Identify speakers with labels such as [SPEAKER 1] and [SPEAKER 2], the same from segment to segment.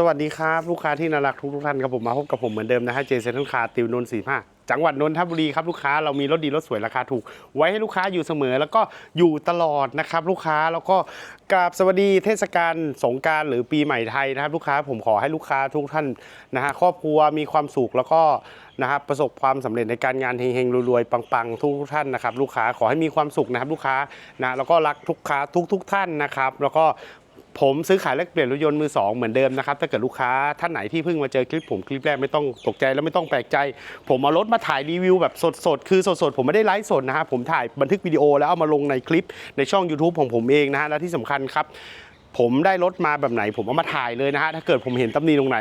[SPEAKER 1] สวัสดีครับ ลูกค้าที่น่ารักทุกทุกท่านครับผมมาพบกับผมเหมือนเดิมนะฮะเจเซนต์คาติวนนท์สี่ห้าจังหวัดนนทบุรีครับลูกค้าเรามีรถดีรถสวยราคาถูก ไว้ให้ลูกค้าอยู่เสมอแล้วก็อยู่ตลอดนะครับลูกค้าแล้วก็กราบสวัสดีเทศกาลสงการหรือปีใหม่ไทยนะครับลูกค้าผมขอให้ลูกค้าทุกท่านนะฮะครอบครัวมีความสุขแล้วก็นะครับประสบความสำเร็จในการงานเฮงๆรวยๆปังๆ ทุกท่านนะครับลูกค้าขอให้มีความสุขนะครับลูกค้านะแล้วก็รักทุกค้าทุกๆท่านนะครับแล้วก็ ผมซื้อขายแลกเปลี่ยนรถยนต์มือสองเหมือนเดิมนะครับถ้าเกิดลูกค้าท่านไหนที่เพิ่งมาเจอคลิปผมคลิปแรกไม่ต้องตกใจแล้วไม่ต้องแปลกใจ ผมเอารถมาถ่ายรีวิวแบบสดๆ คือสดๆ ผมไม่ได้ไลฟ์สดนะฮะผมถ่ายบันทึกวิดีโอแล้วเอามาลงในคลิปในช่อง YouTube ของผมเองนะฮะและที่สำคัญครับผมได้รถมาแบบไหน ผมเอามาถ่ายเลยนะฮะ ถ้าเกิดผมเห็นตำหนิตรงไหน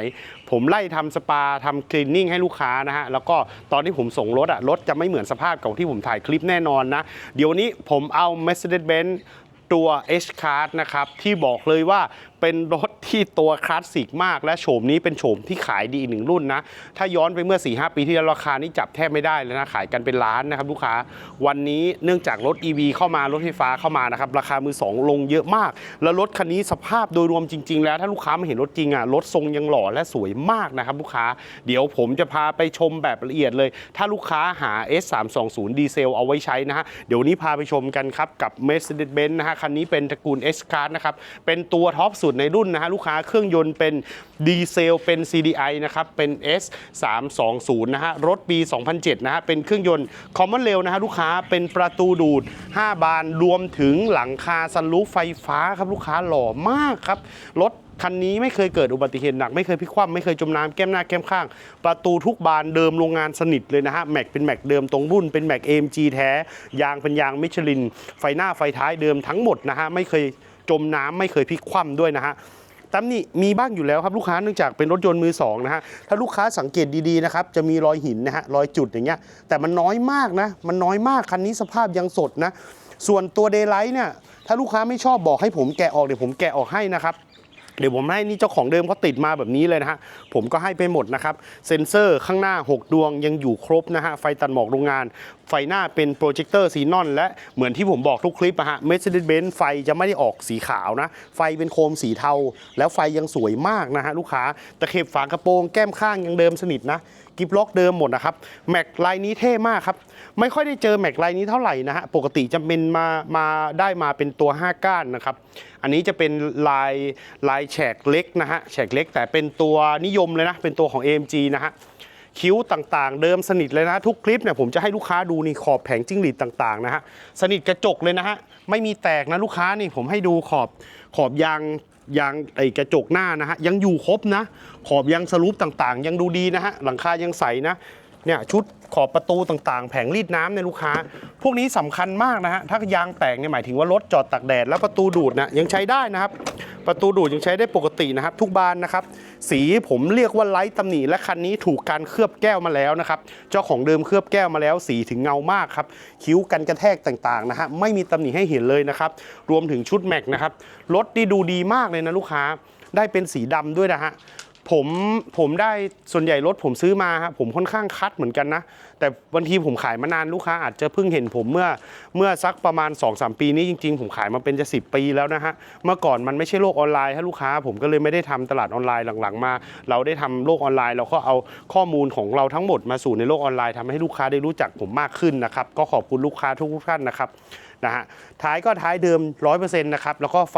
[SPEAKER 1] ผมไล่ทำสปาทำคลีนนิ่งให้ลูกค้านะฮะ แล้วก็ตอนที่ผมส่งรถอะรถจะไม่เหมือนสภาพเก่าที่ผมถ่ายคลิปแน่นอนนะ เดี๋ยวนี้ผมเอา Mercedes-Benz ตัว H Class นะครับที่บอกเลยว่าเป็นรถที่ตัวคลาสสิกมาก และโฉมนี้เป็นโฉมที่ขายดีอีกหนึ่งรุ่นนะ ถ้าย้อนไปเมื่อ 4-5 ปีที่แล้วราคานี้จับแทบไม่ได้เลยนะ ขายกันเป็นล้านนะครับลูกค้า วันนี้เนื่องจากรถ EV เข้ามารถไฟฟ้าเข้ามานะครับ ราคามือ 2 ลงเยอะมาก แล้วรถคันนี้สภาพโดยรวมจริง ๆ แล้วถ้าลูกค้ามาเห็นรถจริงอะรถทรงยังหล่อและสวยมากนะครับลูกค้าเดี๋ยวผมจะพาไปชมแบบละเอียดเลย ถ้าลูกค้าหา S320 ดีเซลเอาไว้ใช้นะฮะเดี๋ยวนนี้พาไปชมกันครับกับ Mercedes-Benz นะฮะคันนี้เป็นตระกูล S Class นะครับ เป็นตัวท็อปสุดในรุ่นนะฮะลูกค้าเครื่องยนต์เป็นดีเซลเป็น CDI นะครับ เป็น S320 นะฮะรถปี 2007นะฮะเป็นเครื่องยนต์คอมมอนเรลนะฮะลูกค้าเป็นประตูดูด 5 บานรวมถึงหลังคาสันลูฟไฟฟ้าครับลูกค้าหล่อมากครับรถ คันนี้ไม่เคยเกิดอุบัติเหตุหนัก ไม่เคยพลิกคว่ำไม่เคยจมน้ำแก้มหน้าแก้มข้าง ประตูทุกบานเดิมโรงงานสนิทเลยนะฮะแม็กเป็นแม็กเดิมตรงรุ่นเป็นแม็ก AMG แท้ ยางเป็นยางมิชลิน ไฟหน้าไฟท้ายเดิมทั้งหมดนะฮะไม่เคยจมน้ำไม่เคยพลิกคว่ำด้วยนะฮะตำหนิมีบ้างอยู่แล้วครับลูกค้าเนื่องจากเป็นรถยนต์มือสองนะฮะถ้าลูกค้าสังเกตดีๆนะครับจะมีรอยหินนะฮะรอยจุดอย่างเงี้ยแต่มันน้อยมากนะ มันน้อยมากคันนี้สภาพยังสดนะ ส่วนตัวเดย์ไลท์เนี่ยถ้าลูกค้าไม่ชอบบอกให้ผมแกะออกเดี๋ยวผมแกะออกให้นะครับ เดี๋ยวผมให้นี่เจ้าของเดิมเขาติดมาแบบนี้เลยนะฮะผมก็ให้ไปหมดนะครับเซ็นเซอร์ข้างหน้า 6 ดวงยังอยู่ครบนะฮะไฟตัดหมอกโรงงาน ไฟหน้าเป็นโปรเจคเตอร์ซีนอน และเหมือนที่ผมบอกทุกคลิปอะฮะ Mercedes-Benz ไฟจะไม่ได้ออกสีขาวนะ ไฟเป็นโคมสีเทา แล้วไฟยังสวยมากนะฮะลูกค้าตะเข็บฝากระโปรงแก้มข้างยังเดิมสนิทนะ กิฟล็อกเดิมหมดนะครับแม็กลายนี้เท่มากครับไม่ค่อยได้เจอแม็กลายนี้เท่าไหร่นะฮะปกติจะเป็นมามาได้มาเป็นตัว 5 ก้านนะครับอันนี้จะเป็นลายลายแฉกเล็กนะฮะแฉกเล็ก แต่เป็นตัวนิยมเลยนะเป็นตัวของ AMG นะฮะคิ้วต่างๆ เดิมสนิทเลยนะ ทุกคลิปเนี่ยผมจะให้ลูกค้าดูนี่ขอบแผงจิ้งหรีดต่างๆนะฮะสนิทกระจกเลยนะฮะไม่มีแตกนะลูกค้านี่ผมให้ดูขอบขอบยาง ยางไอ้กระจกหน้านะฮะยังอยู่ครบนะ ขอบยางสลูปต่างๆ ยังดูดีนะฮะหลังคายังใสนะเนี่ยชุดขอบประตูต่างๆ แผงรีดน้ำในลูกค้า พวกนี้สำคัญมากนะฮะถ้ายางแตกเนี่ยหมายถึงว่ารถจอดตากแดดแล้วประตูดูดนะยังใช้ได้นะครับ ประตูดูดยังใช้ได้ปกตินะครับ ทุกบานนะครับ สีผมเรียกว่าไร้ตำหนิและคันนี้ถูกการเคลือบแก้วมาแล้วนะครับ เจ้าของเดิมเคลือบแก้วมาแล้ว สีถึงเงามากครับ คิ้วกันกระแทกต่างๆนะฮะไม่มีตำหนิให้เห็นเลยนะครับ รวมถึงชุดแม็กนะครับรถนี่ดูดีมากเลยนะลูกค้าได้เป็นสีดำด้วยนะฮะผมผมได้ส่วนใหญ่รถผมซื้อมาครับผมค่อนข้างคัดเหมือนกันนะแต่บางทีผมขายมานานลูกค้าอาจจะเพิ่งเห็นผมเมื่อเมื่อสักประมาณ 2-3 ปีนี้จริง ๆ ผมขายมาเป็นจะ 10 ปีแล้วนะฮะเมื่อก่อนมันไม่ใช่โลกออนไลน์ให้ลูกค้าผมก็เลยไม่ได้ทำตลาดออนไลน์หลังๆมา เราได้ทำโลกออนไลน์เราก็เอาข้อมูลของเราทั้งหมดมาสู่ในโลกออนไลน์ทำให้ลูกค้าได้รู้จักผมมากขึ้นนะครับก็ขอบคุณลูกค้าทุกท่านนะครับนะฮะท้ายก็ท้ายเดิม 100%นะครับ แล้วก็ไฟ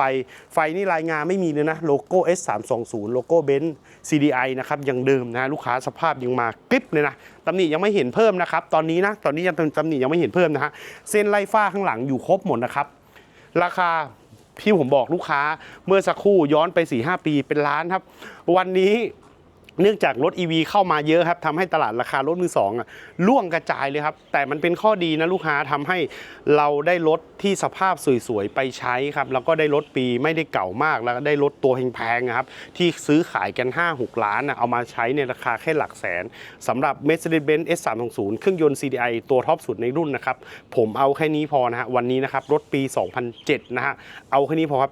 [SPEAKER 1] ไฟนี่รายงานไม่มีเลยนะ โลโก้ S320 โลโก้เบนซ์ CDI นะครับยังเดิมนะ ลูกค้าสภาพยังมากริบเลยนะ ตำหนิยังไม่เห็นเพิ่มนะครับ ตอนนี้นะ ตอนนี้ยังตำหนิยังไม่เห็นเพิ่มนะฮะ เส้นไล่ฝ้าข้างหลังอยู่ครบหมดนะครับ ราคาพี่ผมบอกลูกค้าเมื่อสักครู่ย้อนไป4-5ปีเป็นล้านครับ วันนี้ เนื่องจากรถ EV เข้ามาเยอะครับทำให้ตลาดราคารถมือสองอะล่วงกระจายเลยครับ แต่มันเป็นข้อดีนะลูกค้าทำให้เราได้รถที่สภาพสวยๆ ไปใช้ครับ แล้วก็ได้รถปีไม่ได้เก่ามาก แล้วก็ได้รถตัวแพงๆนะครับ ที่ซื้อขายกัน 5-6 ล้านนะเอามาใช้ในราคาแค่หลักแสนสำหรับ Mercedes-Benz S320 เครื่องยนต์ CDI ตัวท็อปสุดในรุ่นนะครับ ผมเอาแค่นี้พอนะฮะวันนี้นะครับรถปี 2007 นะฮะเอาแค่นี้พอครับ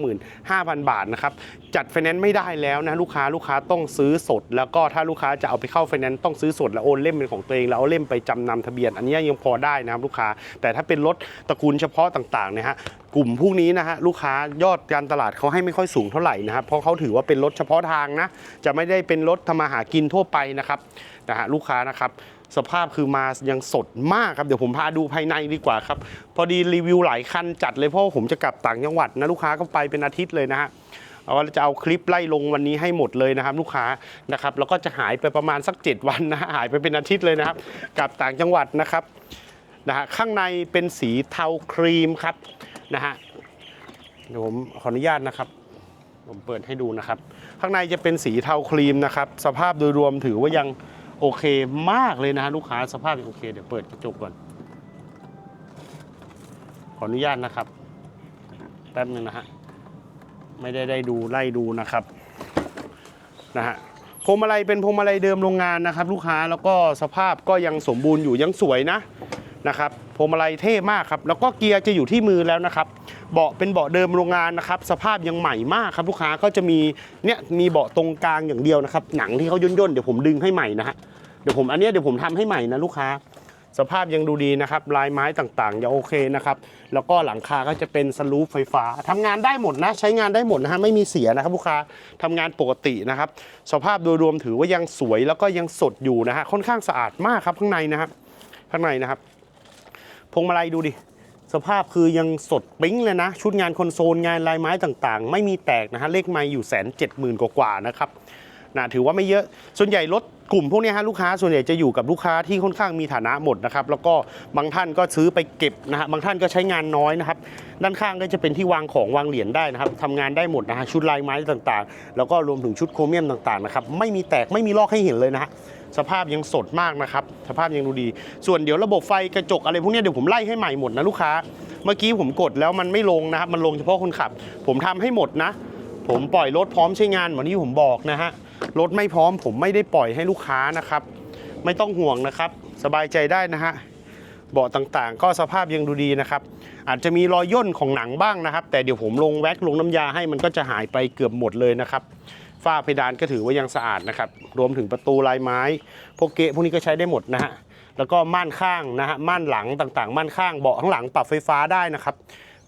[SPEAKER 1] 495,000 บาทนะครับจัดไฟแนนซ์ไม่ได้แล้วนะลูกค้าลูกค้าต้องต้องซื้อสด แล้วก็ถ้าลูกค้าจะเอาไปเข้าไฟแนนซ์ต้องซื้อสดแล้วโอนเล่มเป็นของตัวเองแล้วเอาเล่มไปจำนำทะเบียน อันนี้ยังพอได้นะครับลูกค้า แต่ถ้าเป็นรถตระกูลเฉพาะต่างๆเนี่ยฮะกลุ่มพวกนี้นะฮะลูกค้ายอดการตลาดเขาให้ไม่ค่อยสูงเท่าไหร่นะครับเพราะเขาถือว่าเป็นรถเฉพาะทางนะจะไม่ได้เป็นรถทำมาหากินทั่วไปนะครับนะฮะลูกค้านะครับสภาพคือมายังสดมากครับเดี๋ยวผมพาดูภายในดีกว่าครับ พอดีรีวิวหลายคันจัดเลยเพราะผมจะกลับต่างจังหวัดนะลูกค้าก็ไปเป็นอาทิตย์เลยนะฮะ เอาจะเอาคลิปไล่ลงวันนี้ให้หมดเลยนะครับ ลูกค้านะครับแล้วก็จะหายไปประมาณสัก 7 วันนะหายไปเป็นอาทิตย์เลยนะครับกับต่างจังหวัดนะครับนะฮะข้างในเป็นสีเทาครีมครับนะฮะเดี๋ยวผมขออนุญาตนะครับ ผมเปิดให้ดูนะครับ ข้างในจะเป็นสีเทาครีมนะครับ สภาพโดยรวมถือว่ายังโอเคมากเลยนะฮะลูกค้าสภาพโอเคเดี๋ยวเปิดกระจกก่อน ขออนุญาตนะครับแป๊บนึงนะฮะ ไม่ได้ได้ดูไล่ดูนะครับนะฮะพวงมาลัยเป็นพวงมาลัยเดิมโรงงานนะครับ ลูกค้าแล้วก็สภาพก็ยังสมบูรณ์อยู่ยังสวยนะนะครับพวงมาลัยเท่มากครับ แล้วก็เกียร์จะอยู่ที่มือแล้วนะครับเบาะเป็นเบาะเดิมโรงงานนะครับ สภาพยังใหม่มากครับ ลูกค้าก็จะมีเนี่ยมีเบาะตรงกลางอย่างเดียวนะครับ หนังที่เขาย่นย่นๆเดี๋ยวผมดึงให้ใหม่นะฮะเดี๋ยวผมอันนี้เดี๋ยวผมทำให้ใหม่นะลูกค้า สภาพยังดูดีนะครับลายไม้ต่างๆยังโอเคนะครับแล้วก็หลังคาก็จะเป็นสลูปไฟฟ้าทำงานได้หมดนะใช้งานได้หมดนะฮะไม่มีเสียนะครับลูกค้าทำงานปกตินะครับสภาพโดยรวมถือว่ายังสวยแล้วก็ยังสดอยู่นะฮะค่อนข้างสะอาดมากครับข้างในนะครับข้างในนะครับพวงมาลัยดูดิสภาพคือยังสดปิ๊งเลยนะ ชุดงานคอนโซลงานลายไม้ต่างๆ ไม่มีแตกนะฮะเลขไม้อยู่แสนเจ็ดหมื่นกว่าๆนะครับ นะถือว่าไม่เยอะ ส่วนใหญ่รถกลุ่มพวกนี้ฮะลูกค้าส่วนใหญ่จะอยู่กับลูกค้าที่ค่อนข้างมีฐานะหมดนะครับแล้วก็บางท่านก็ซื้อไปเก็บนะฮะบางท่านก็ใช้งานน้อยนะครับด้านข้างก็จะเป็นที่วางของวางเหรียญได้นะครับทำงานได้หมดนะฮะชุดลายไม้ต่างๆ แล้วก็รวมถึงชุดโครเมียมต่างๆนะครับไม่มีแตกไม่มีลอกให้เห็นเลยนะฮะสภาพยังสดมากนะครับสภาพยังดูดี ส่วนเดี๋ยวระบบไฟกระจกอะไรพวกนี้เดี๋ยวผมไล่ให้ใหม่หมดนะลูกค้า เมื่อกี้ผมกดแล้วมันไม่ลงนะครับมันลงเฉพาะคนขับ ผมทำให้หมดนะ ผมปล่อยรถพร้อมใช้งานเหมือนที่ผมบอกนะฮะ รถไม่พร้อม ผมไม่ได้ปล่อยให้ลูกค้านะครับ ไม่ต้องห่วงนะครับ สบายใจได้นะฮะเบาะต่างๆ ก็สภาพยังดูดีนะครับ อาจจะมีรอยย่นของหนังบ้างนะครับ แต่เดี๋ยวผมลงแว็กลงน้ำยาให้มันก็จะหายไปเกือบหมดเลยนะครับฝ้าเพดานก็ถือว่ายังสะอาดนะครับ รวมถึงประตูลายไม้ พวกเกะพวกนี้ก็ใช้ได้หมดนะฮะแล้วก็ม่านข้างนะฮะม่านหลังต่างๆ ม่านข้างเบาะข้างหลังปรับไฟฟ้าได้นะครับ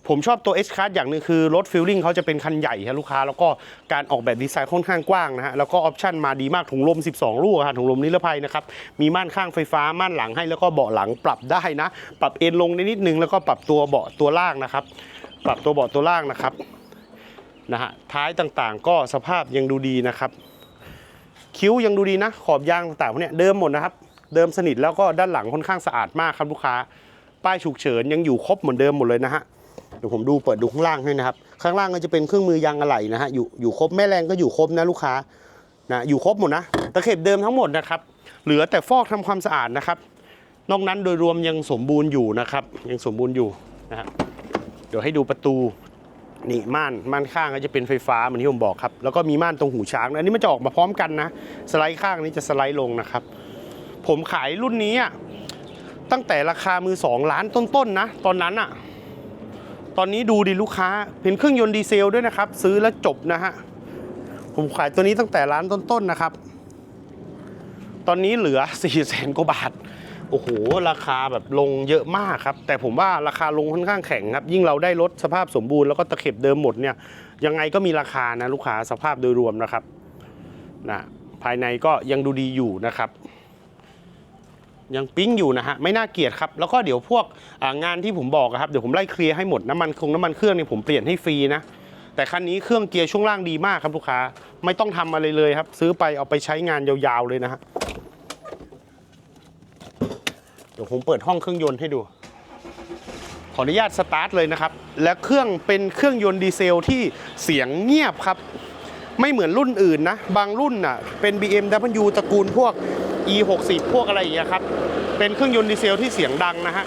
[SPEAKER 1] ผมชอบตัว H Class อย่างหนึ่งคือรถฟิลลิ่งเขาจะเป็นคันใหญ่ครับลูกค้า แล้วก็การออกแบบดีไซน์ค่อนข้างกว้างนะฮะแล้วก็ออปชั่นมาดีมากถุงลม 12 ลูกฮะถุงลมนิรภัยนะครับมีม่านข้างไฟฟ้าม่านหลังให้แล้วก็เบาะหลังปรับได้นะ ปรับเอ็นลงได้นิดนึงแล้วก็ปรับตัวเบาะตัวล่างนะครับ ปรับตัวเบาะตัวล่างนะครับนะฮะท้ายต่างๆ ก็สภาพยังดูดีนะครับ คิ้วยังดูดีนะ ขอบยางต่างๆพวกนี้เดิมหมดนะครับ เดิมสนิทแล้วก็ด้านหลังค่อนข้างสะอาดมากครับลูกค้า ป้ายฉุกเฉินยังอยู่ครบเหมือนเดิมหมดเลยนะฮะ เดี๋ยวผมดูเปิดดูข้างล่างให้นะครับ ข้างล่างก็จะเป็นเครื่องมือยางอะไหล่นะฮะอยู่อยู่ครบแม่แรงก็อยู่ครบนะลูกค้านะอยู่ครบหมดนะตะเข็บเดิมทั้งหมดนะครับเหลือแต่ฟอกทำความสะอาดนะครับ นอกนั้นโดยรวมยังสมบูรณ์อยู่นะครับ ยังสมบูรณ์อยู่นะฮะเดี๋ยวให้ดูประตูนี่ม่านม่านข้างก็จะเป็นไฟฟ้าเหมือนที่ผมบอกครับแล้วก็มีม่านตรงหูช้างนะอันนี้มันจะออกมาพร้อมกันนะสไลด์ข้างนี้จะสไลด์ลงนะครับ ผมขายรุ่นนี้ตั้งแต่ราคามือสองล้านต้นๆนะตอนนั้นอะ ตอนนี้ดูดิลูกค้า เป็นเครื่องยนต์ดีเซลด้วยนะครับ ซื้อแล้วจบนะฮะ ผมขายตัวนี้ตั้งแต่ร้านต้นๆนะครับ ตอนนี้เหลือ4ี่แสนกว่าบาท โอ้โห ราคาแบบลงเยอะมากครับ แต่ผมว่าราคาลงค่อนข้างแข็งครับ ยิ่งเราได้รถสภาพสมบูรณ์แล้วก็ตะเข็บเดิมหมดเนี่ย ยังไงก็มีราคานะลูกค้าสภาพโดยรวมนะครับนะภายในก็ยังดูดีอยู่นะครับ ยังปิ๊งอยู่นะฮะไม่น่าเกลียดครับแล้วก็เดี๋ยวพวกงานที่ผมบอกครับเดี๋ยวผมไล่เคลียร์ให้หมดน้ำมันคงน้ำมันเครื่องเนี่ยผมเปลี่ยนให้ฟรีนะแต่คันนี้เครื่องเกียร์ช่วงล่างดีมากครับลูกค้าไม่ต้องทำอะไรเลยครับ ซื้อไปเอาไปใช้งานยาวๆเลยนะฮะเดี๋ยวผมเปิดห้องเครื่องยนต์ให้ดู ขออนุญาตสตาร์ทเลยนะครับ และเครื่องเป็นเครื่องยนต์ดีเซลที่เสียงเงียบครับ ไม่เหมือนรุ่นอื่นนะ บางรุ่นน่ะเป็น BMW ตระกูลพวก E60 พวกอะไรอย่างเงี้ยครับ เป็นเครื่องยนต์ดีเซลที่เสียงดังนะฮะ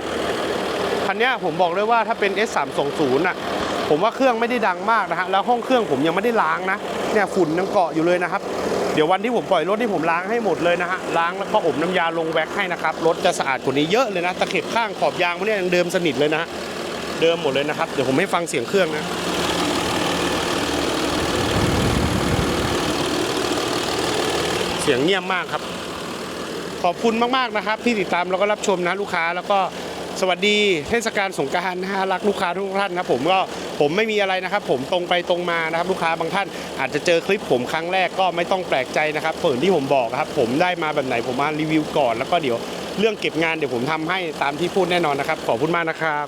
[SPEAKER 1] คันนี้ผมบอกเลยว่าถ้าเป็น S320 น่ะ ผมว่าเครื่องไม่ได้ดังมากนะฮะ แล้วห้องเครื่องผมยังไม่ได้ล้างนะ เนี่ยฝุ่นยังเกาะอยู่เลยนะครับ เดี๋ยววันที่ผมปล่อยรถนี่ผมล้างให้หมดเลยนะฮะ ล้างแล้วก็อมน้ำยาลงแว็กให้นะครับ รถจะสะอาดกว่านี้เยอะเลยนะ ตะเข็บข้างขอบยางพวกนี้ยังเดิมสนิทเลยนะเดิมหมดเลยนะครับ เดี๋ยวผมให้ฟังเสียงเครื่องนะเสียงเงียบมากครับ ขอบคุณมากๆนะครับ ที่ติดตามแล้วก็รับชมนะลูกค้าแล้วก็สวัสดีเทศกาลสงกรารนะฮะรักลูกค้าทุกท่านครับผมก็ผมไม่มีอะไรนะครับ ผมตรงไปตรงมานะครับ ลูกค้าบางท่าน อาจจะเจอคลิปผมครั้งแรกก็ไม่ต้องแปลกใจนะครับเปินที่ผมบอกครับ ผมได้มาแบบไหนผมมารีวิวก่อนแล้วก็เดี๋ยวเรื่องเก็บงานเดี๋ยวผมทำให้ตามที่พูดแน่นอนนะครับ ขอบคุณมากนะครับ